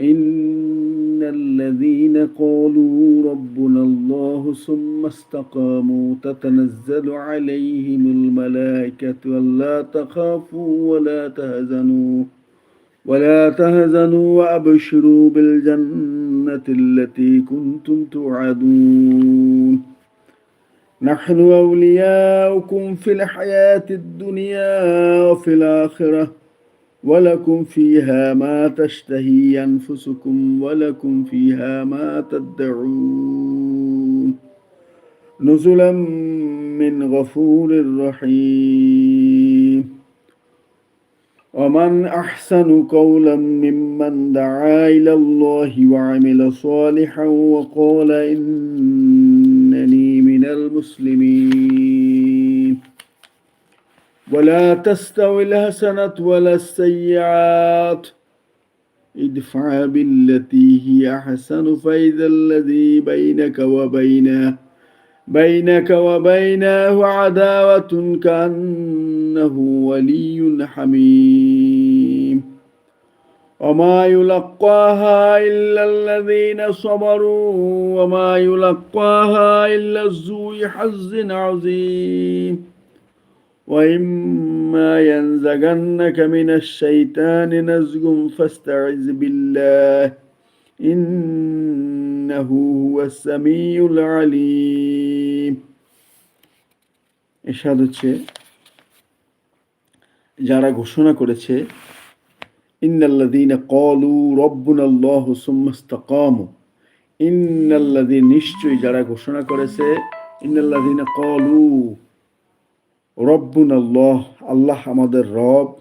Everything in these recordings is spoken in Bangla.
إن الذين قالوا ربنا الله ثم استقاموا تتنزل عليهم الملائكة ألا تخافوا ولا تهزنوا ولا تهزنوا وأبشروا بالجنة التي كنتم توعدون. نحن أولياؤكم في الحياة الدنيا وفي الآخرة. ولكم فيها ما تشتهي أنفسكم ولكم فيها ما تدعون. نزلا من غفور رحيم. ومن أحسن قولا ممن دعا إلى الله وعمل صالحا وقال إنني من المسلمين. ولا تستوي الحسنة ولا السيئات. ادفع بالتي هي أحسن فإذا الذي بينك وبينه بينك وبينه عداوة كأنه ولي حميم. وما يلقاها إلا الذين صبروا وما يلقاها إلا ذو حظ عظيم. وإما ينزغنك من الشيطان نزغ فاستعذ بالله إنه هو السميع العليم এরশাদ হচ্ছে যারা ঘোষণা করেছে ইন্নাল্লাযীনা ক্বালু রাব্বুনাল্লাহু সুম্মা ইসতাকামু ইন্নাল্লাযী নিশ্চয়ই যারা ঘোষণা করেছে ইন্নাল্লাযীনা ক্বালু রব্বুন আল্লাহ আল্লাহ আমাদের রব।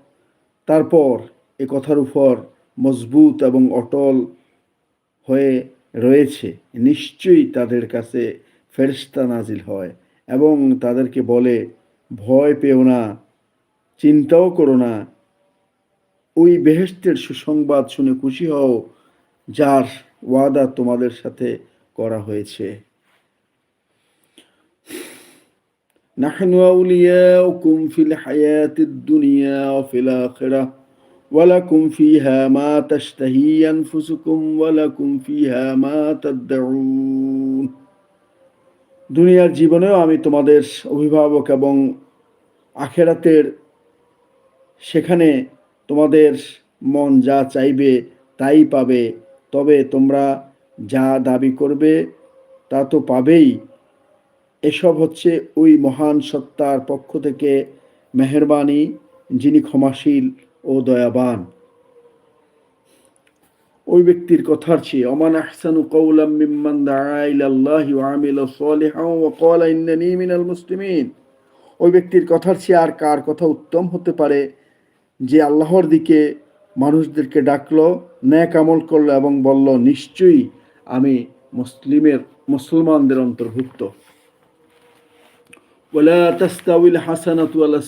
তারপর এ কথার উপর মজবুত এবং অটল হয়ে রয়েছে। নিশ্চয়ই তাদের কাছে ফেরিস্তা নাজিল হয় এবং তাদেরকে বলে, ভয় পেও না, চিন্তাও করো না। ওই বেহেস্তের সুসংবাদ শুনে খুশি হও, যার ওয়াদা তোমাদের সাথে করা হয়েছে। نحن أولياؤكم في الحياة الدنيا وفي الآخرة ولكم فيها ما تشتهي أنفسكم ولكم فيها ما تدعون দুনিয়ার জীবনেও আমি তোমাদের অভিভাবক এবং আখেরাতের সেখানে তোমাদের মন যা চাইবে তাই পাবে তবে তোমরা যা দাবি করবে তা তো পাবেই এসব হচ্ছে ওই মহান সত্তার পক্ষ থেকে মেহরবানি, যিনি ক্ষমাশীল ও দয়াবান। ওই ব্যক্তির কথার চেয়ে অমান আহসানু কৌলাম মিম্মান ওয়া আমিলা সালিহান ওয়া ক্বালা ইন্নানি মিনাল মুসলিমিন। ওই ব্যক্তির কথার চেয়ে আর কার কথা উত্তম হতে পারে যে আল্লাহর দিকে মানুষদেরকে ডাকলো, ন্যাক আমল করল এবং বলল, নিশ্চয়ই আমি মুসলিমের, মুসলমানদের অন্তর্ভুক্ত। ওলা হাসানাত ওয়ালা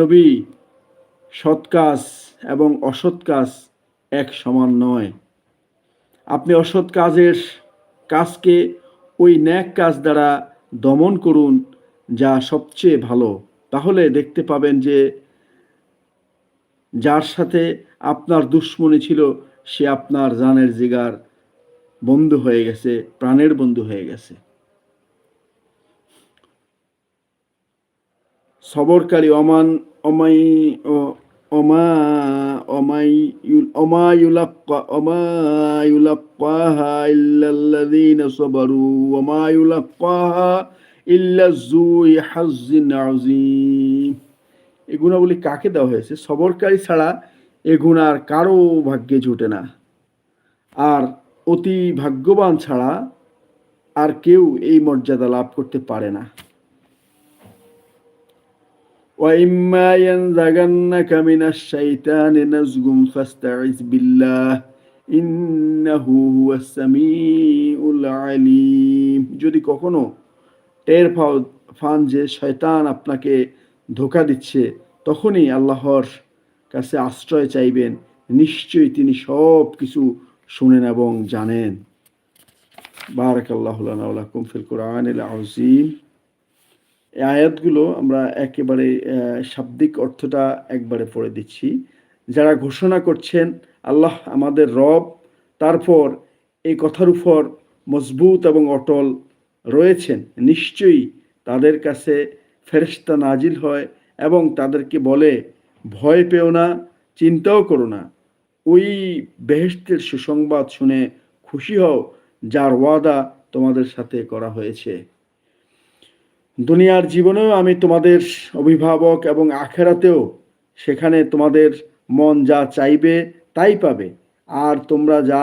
নবী এবং অসৎ কাজ এক সমান নয়। আপনি অসৎ কাজের কাজকে ওই ন্যাক কাজ দ্বারা দমন করুন, যা সবচেয়ে ভালো। তাহলে দেখতে পাবেন যে যার সাথে আপনার দুশ্মনী ছিল, সে আপনার জানের জিগার বন্ধু হয়ে গেছে, প্রাণের বন্ধু হয়ে গেছে। সবরকারী অমান, অমাই অমা অমাই অমা ইউলাক্কা, অমা ইউলাক্কাহা ইল্লাল্লাযীনা সাবারু ওমা ইউলাক্কাহা ইল্লা যু হাজ্জিন আযীম। এই গুণাবলী কাকে দেওয়া হয়েছে? সবরকারী ছাড়া এ গুণ আর কারও ভাগ্যে জুটে না। আর অতি ভাগ্যবান ছাড়া আর কেউ এই মর্যাদা লাভ করতে পারে না। وإما ينزغنك من الشيطان نزغ فاستعذ بالله إنه هو السميع العليم যদি কখনো টের পাও ফান যে শয়তান আপনাকে ধোকা দিচ্ছে তখনই আল্লাহর কাছে আশ্রয় চাইবেন নিশ্চয়ই তিনি সব কিছু শুনেন এবং জানেন বারাকাল্লাহ লাকুম ফিল কোরআন আজিম এই আয়াতগুলো আমরা একেবারে শাব্দিক অর্থটা একবারে পড়ে দিচ্ছি। যারা ঘোষণা করছেন, আল্লাহ আমাদের রব, তারপর এই কথার উপর মজবুত এবং অটল রয়েছেন, নিশ্চয়ই তাদের কাছে ফেরেশতা নাজিল হয় এবং তাদেরকে বলে, ভয় পেও না, চিন্তাও করো না। ওই বেহেস্তের সুসংবাদ শুনে খুশি হও, যার ওয়াদা তোমাদের সাথে করা হয়েছে। দুনিয়ার জীবনেও আমি তোমাদের অভিভাবক এবং আখেরাতেও সেখানে তোমাদের মন যা চাইবে তাই পাবে। আর তোমরা যা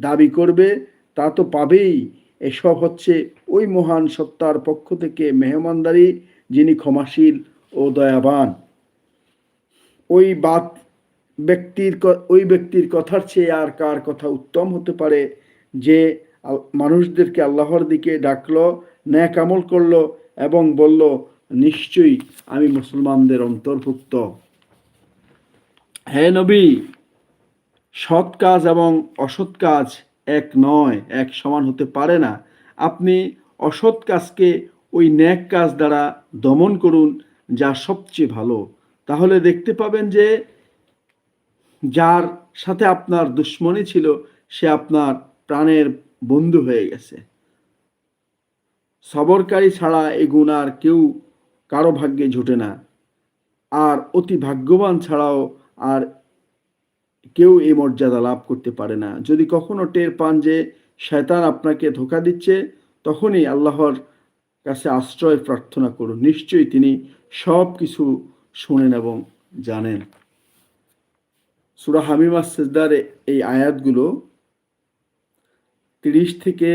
দাবি করবে তা তো পাবেই। এসব হচ্ছে ওই মহান সত্তার পক্ষ থেকে মেহমানদারি যিনি ক্ষমাশীল ও দয়াবান। ওই বাত ব্যক্তির ওই ব্যক্তির কথার চেয়ে আর কার কথা উত্তম হতে পারে যে মানুষদেরকে আল্লাহর দিকে ডাকলো ন্যাক আমল করল এবং বলল, নিশ্চয়ই আমি মুসলমানদের অন্তর্ভুক্ত। হে নবী, সৎ কাজ এবং অসৎ কাজ এক নয়, এক সমান হতে পারে না। আপনি অসৎ কাজকে ওই ন্যাক কাজ দ্বারা দমন করুন, যা সবচেয়ে ভালো। তাহলে দেখতে পাবেন যে, যার সাথে আপনার দুশ্মনী ছিল, সে আপনার প্রাণের বন্ধু হয়ে গেছে। সবরকারী ছাড়া এ গুণ আর কেউ কারও ভাগ্যে জোটে না। আর অতি ভাগ্যবান ছাড়াও আর কেউ এই মর্যাদা লাভ করতে পারে না। যদি কখনো টের পান যে শয়তান আপনাকে ধোকা দিচ্ছে, তখনই আল্লাহর কাছে আশ্রয় প্রার্থনা করুন। নিশ্চয়ই তিনি সব কিছু শোনেন এবং জানেন। সুরা হামিমা সেজদার এই আয়াতগুলো তিরিশ থেকে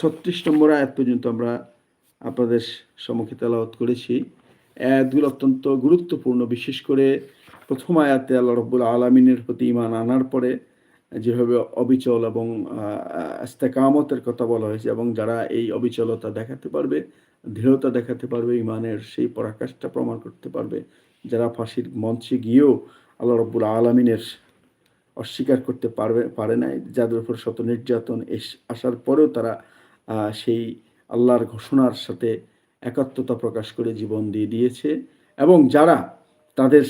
ছত্রিশ নম্বর আয়াত পর্যন্ত আমরা আপনাদের সম্মুখে তেলাওয়াত করেছি। আয়াতগুলো অত্যন্ত গুরুত্বপূর্ণ, বিশেষ করে প্রথম আয়াতে আল্লাহ রব্বুল আলমিনের প্রতি ইমান আনার পরে যেভাবে অবিচল এবং ইস্তেকামতের কথা বলা হয়েছে এবং যারা এই অবিচলতা দেখাতে পারবে, দৃঢ়তা দেখাতে পারবে ইমানের সেই পরাকাশটা প্রমাণ করতে পারবে, যারা ফাঁসির মঞ্চে গিয়েও আল্লাহ রব্বুল আলমিনের অস্বীকার করতে পারবে, পারে নাই। যাদের উপর শত নির্যাতন এস- আসার পরেও তারা সেই আল্লাহর ঘোষণার সাথে একাত্মতা প্রকাশ করে জীবন দিয়ে দিয়েছে। এবং যারা তাদের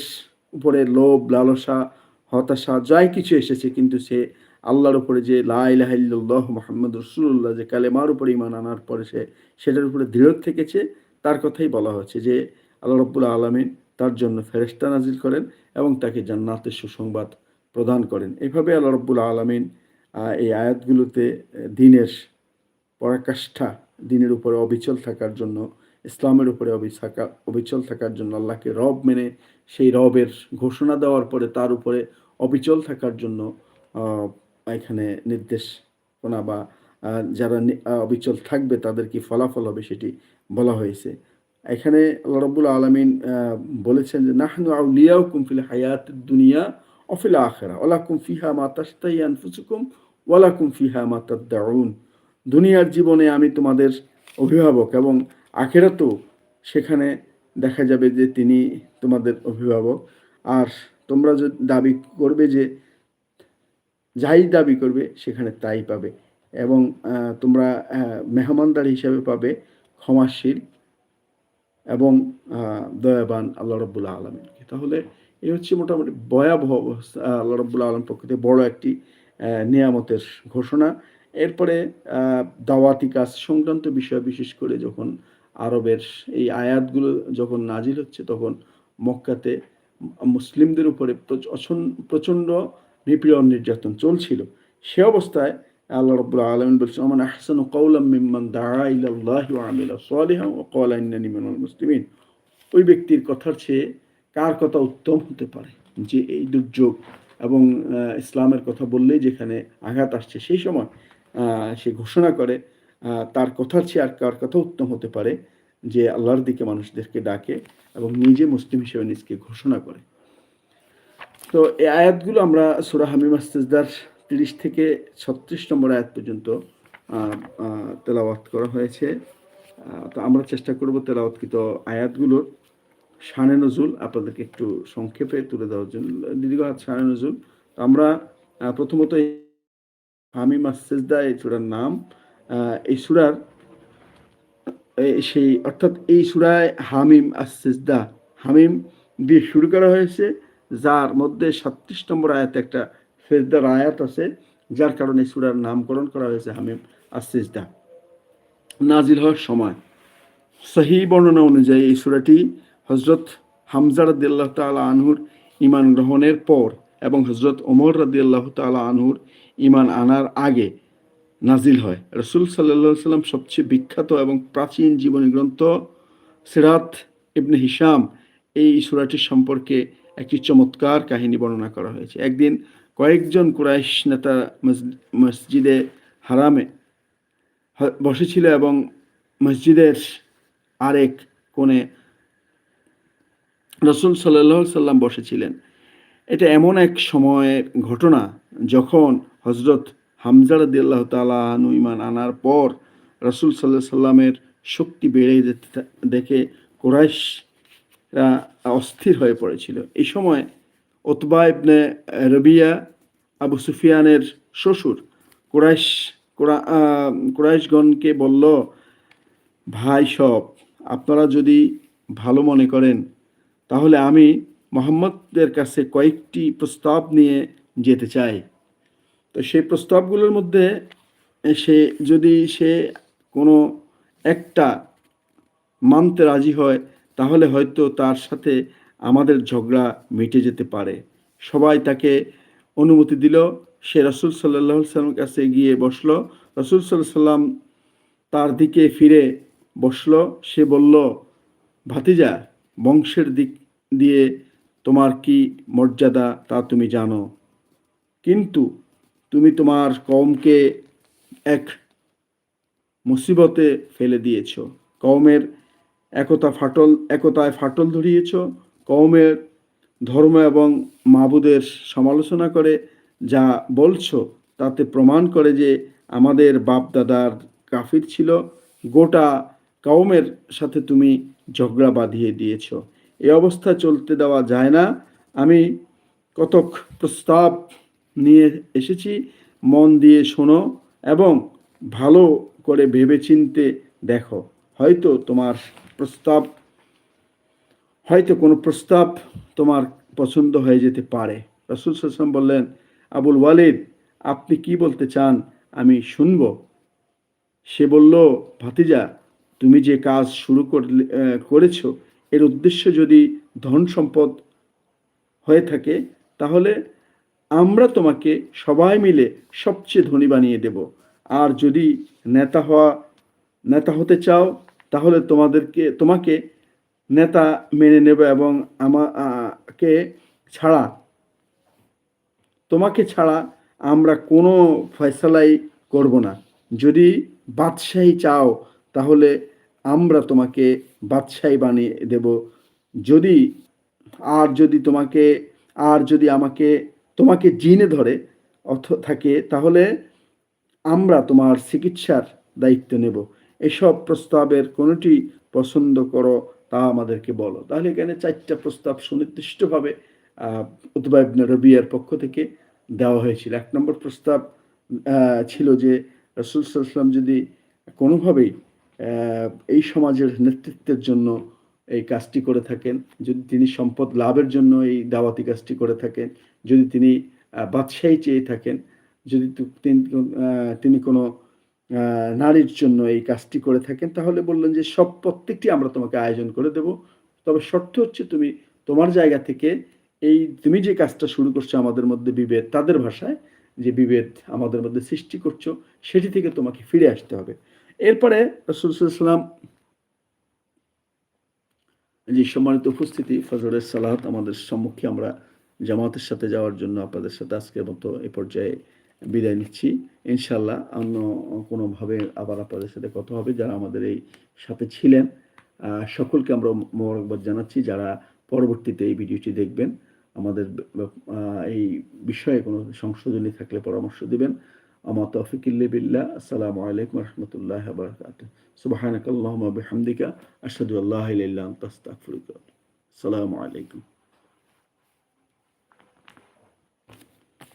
উপরে লোভ, লালসা, হতাশা, যাই কিছু এসেছে, কিন্তু সে আল্লাহর উপরে যে লাহ মোহাম্মদ রসুল্লাহ যে কালেমার উপরে ইমান আনার পরে সে সেটার উপরে দৃঢ় থেকেছে, তার কথাই বলা হচ্ছে যে, আল্লাহ রব্বুল আলমিন তার জন্য ফেরেস্তা নাজিল করেন এবং তাকে জান্নাতের সুসংবাদ প্রদান করেন। এইভাবে আল্লাহ রব্বুল আলমিন এই আয়াতগুলোতে দিনের পরাকাষ্ঠা, দিনের উপরে অবিচল থাকার জন্য, ইসলামের উপরে থাকা- অবিচল থাকার জন্য আল্লাহকে রব মেনে সেই রবের ঘোষণা দেওয়ার পরে তার উপরে অবিচল থাকার জন্য এখানে নির্দেশনা বা যারা অবিচল থাকবে তাদের কি ফলাফল হবে সেটি বলা হয়েছে। এখানে আল্লাহ রব্বুল আলমিন বলেছেন যে, নাহনু আউলিয়াও কুমফিল হায়াত দুনিয়া অফিল আখেরা ওলাকুম ফিহা মা তাস্তাই আনফুসুকুম ওয়ালাকুম ফিহা মা তাদ্দাউন দুনিয়ার জীবনে আমি তোমাদের অভিভাবক এবং আখেরাতেও সেখানে দেখা যাবে যে তিনি তোমাদের অভিভাবক। আর তোমরা যদি দাবি করবে যে, যাই দাবি করবে সেখানে তাই পাবে। এবং তোমরা মেহমানদার হিসাবে পাবে, ক্ষমাশীল এবং দয়াবান আল্লাহ রব্বুল্লা আলমিনকে তাহলে এই হচ্ছে মোটামুটি ভয়াবহ অবস্থা, আল্লাহ রব্বুল্লা আলম পক্ষ থেকে বড় একটি নিয়ামতের ঘোষণা। এরপরে দাওয়াতি কাজ সংক্রান্ত বিষয় বিশেষ করে যখন আরবের এই আয়াতগুলো যখন নাজিল হচ্ছে তখন মক্কাতে মুসলিমদের উপরে প্রচণ্ড নিপীড়ন নির্যাতন চলছিল। সে অবস্থায় আল্লাহ রব্বুল আলমিন বলছেন আমার আহসান কৌলাম মিম্মান দাঁড়া ইল্লাহ আমিলা ও মিনাল মুসলিমিন। ওই ব্যক্তির কথার চেয়ে কার কথা উত্তম হতে পারে? যে এই দুর্যোগ এবং ইসলামের কথা বললেই যেখানে আঘাত আসছে, সেই সময় সে ঘোষণা করে তার কথার চেয়ে আর কার কথা উত্তম হতে পারে? যে আল্লাহর দিকে মানুষদেরকে ডাকে এবং নিজে মুসলিম হিসেবে নিজকে ঘোষণা করে। তো এই আয়াতগুলো আমরা সুরা হামিম আস্তেজদার তিরিশ থেকে ছত্রিশ নম্বর আয়াত পর্যন্ত তেলাওয়াত করা হয়েছে। তো আমরা চেষ্টা করব তেলাওয়াতকৃত আয়াতগুলোর শানে নজুল আপনাদেরকে একটু সংক্ষেপে তুলে দেওয়ার জন্য। দীর্ঘ হাত শানে নজুল। আমরা প্রথমত হামিম আস্তেজদা এই সুরার নাম এই সুরার সেই, অর্থাৎ এই সুরায় হামিম আস্তেজদা হামিম দিয়ে শুরু করা হয়েছে, যার মধ্যে সাতত্রিশ নম্বর আয়াতে একটা ফেরদার আয়াত আছে, যার কারণে সুরার নামকরণ করা হয়েছে হামিম আসিজদা নাজিল হওয়ার সময়। সহি বর্ণনা অনুযায়ী এই সুরাটি হজরত হামজা রাদিয়াল্লাহ তালা আনহুর ইমান গ্রহণের পর এবং হজরত ওমর রাদিয়াল্লাহ তালা আনহুর ইমান আনার আগে নাজিল হয়। রসুল সাল্লা সাল্লাম সবচেয়ে বিখ্যাত এবং প্রাচীন জীবনী গ্রন্থ সিরাত ইবনে হিসাম এই সুরাটির সম্পর্কে একটি চমৎকার কাহিনী বর্ণনা করা হয়েছে। একদিন কয়েকজন কুরাইশ নেতা মসজিদে হারামে বসেছিল এবং মসজিদের আরেক কোণে রসুল সাল্লাহ সাল্লাম বসেছিলেন। এটা এমন এক সময়ের ঘটনা যখন হজরত হামজা রাদিয়াল্লাহ তালা ইমান আনার পর রসুল সাল্লাহ সাল্লামের শক্তি বেড়ে যেতে দেখে কোরাইশরা অস্থির হয়ে পড়েছিল। এই সময় ওতবা ইবনে রবিয়া আবু সুফিয়ানের শ্বশুর কোরাইশ, কোরা কোরাইশগণকে বলল, ভাই সব, আপনারা যদি ভালো মনে করেন তাহলে আমি মোহাম্মদের কাছে কয়েকটি প্রস্তাব নিয়ে যেতে চাই। তো সেই প্রস্তাবগুলোর মধ্যে সে যদি সে কোনো একটা মানতে রাজি হয়, তাহলে হয়তো তার সাথে আমাদের ঝগড়া মিটে যেতে পারে। সবাই তাকে অনুমতি দিল। সে রসুল সাল্লাহ সাল্লামের কাছে গিয়ে বসল। রসুল সাল্লাহ সাল্লাম তার দিকে ফিরে বসল। সে বলল, ভাতিজা বংশের দিক দিয়ে তোমার কি মর্যাদা তা তুমি জানো। কিন্তু তুমি তোমার কমকে এক মুসিবতে ফেলে দিয়েছ। কওমের একতা ফাটল, একতায় ফাটল ধরিয়েছ। কওমের ধর্ম এবং মাবুদের সমালোচনা করে, যা বলছো তাতে প্রমাণ করে যে আমাদের বাপ দাদার কাফির ছিল। গোটা কওমের সাথে তুমি ঝগড়া বাঁধিয়ে দিয়েছ। এই অবস্থা চলতে দেওয়া যায় না। আমি কতক প্রস্তাব নিয়ে এসেছি, মন দিয়ে শোনো এবং ভালো করে ভেবেচিন্তে দেখো। হয়তো তোমার প্রস্তাব, হয়তো কোনো প্রস্তাব তোমার পছন্দ হয়ে যেতে পারে। রসুল সাল্লাম বললেন, আবুল ওয়ালিদ, আপনি কি বলতে চান আমি শুনব? সে বলল, ভাতিজা তুমি যে কাজ শুরু করলে করেছ, এর উদ্দেশ্য যদি ধন সম্পদ হয়ে থাকে, তাহলে আমরা তোমাকে সবাই মিলে সবচেয়ে ধনী বানিয়ে দেব। আর যদি নেতা হওয়া, নেতা হতে চাও, তাহলে তোমাদেরকে, তোমাকে নেতা মেনে নেবে এবং আমাকে ছাড়া, তোমাকে ছাড়া আমরা কোনো ফয়সালাই করব না। যদি বাদশাহী চাও তাহলে আমরা তোমাকে বাদশাহী বানিয়ে দেব। যদি আর যদি তোমাকে, আর যদি আমাকে, তোমাকে জিনে ধরে অর্থ থাকে, তাহলে আমরা তোমার চিকিৎসার দায়িত্ব নেব। এসব প্রস্তাবের কোনোটি পছন্দ করো তা আমাদেরকে বলো। তাহলে এখানে চারটা প্রস্তাব সুনির্দিষ্টভাবে উতবা রবিয়ার পক্ষ থেকে দেওয়া হয়েছিল। এক নম্বর প্রস্তাব ছিল যে রসুল সাল্লাম যদি কোনোভাবেই এই সমাজের নেতৃত্বের জন্য এই কাজটি করে থাকেন। যদি তিনি সম্পদ লাভের জন্য এই দাওয়াতি কাজটি করে থাকেন, যদি তিনি বাদশাহী চেয়ে থাকেন, যদি তিনি কোনো নারীর জন্য এই কাজটি করে থাকেন, তাহলে বললেন যে সব প্রত্যেকটি আমরা তোমাকে আয়োজন করে দেব। তবে শর্ত হচ্ছে তুমি তোমার জায়গা থেকে এই, তুমি যে কাজটা শুরু করছ আমাদের মধ্যে বিভেদ, তাদের ভাষায় যে বিভেদ আমাদের মধ্যে সৃষ্টি করছ, সেটি থেকে তোমাকে ফিরে আসতে হবে। এরপরে রসুল সাল্লাম যে সম্মানিত উপস্থিতি, ফজরের সালাত আমাদের সম্মুখে আমরা জামাতের সাথে যাওয়ার জন্য আপনাদের সাথে আজকের মতো এ পর্যায়ে বিদায় নিচ্ছি। ইনশাল্লাহ অন্য কোনোভাবে আবার আপনাদের সাথে কথা হবে যারা আমাদের এই সাথে ছিলেন। সকলকে আমরা মোবারকবাদ জানাচ্ছি যারা পরবর্তীতে এই ভিডিওটি দেখবেন। আমাদের এই বিষয়ে কোনো সংশোধনী থাকলে পরামর্শ দিবেন। أما توفيق اللي بالله السلام عليكم ورحمة الله وبركاته. سبحانك اللهم وبحمدك أشهد أن لا إله إلا أنت أستغفرك السلام عليكم.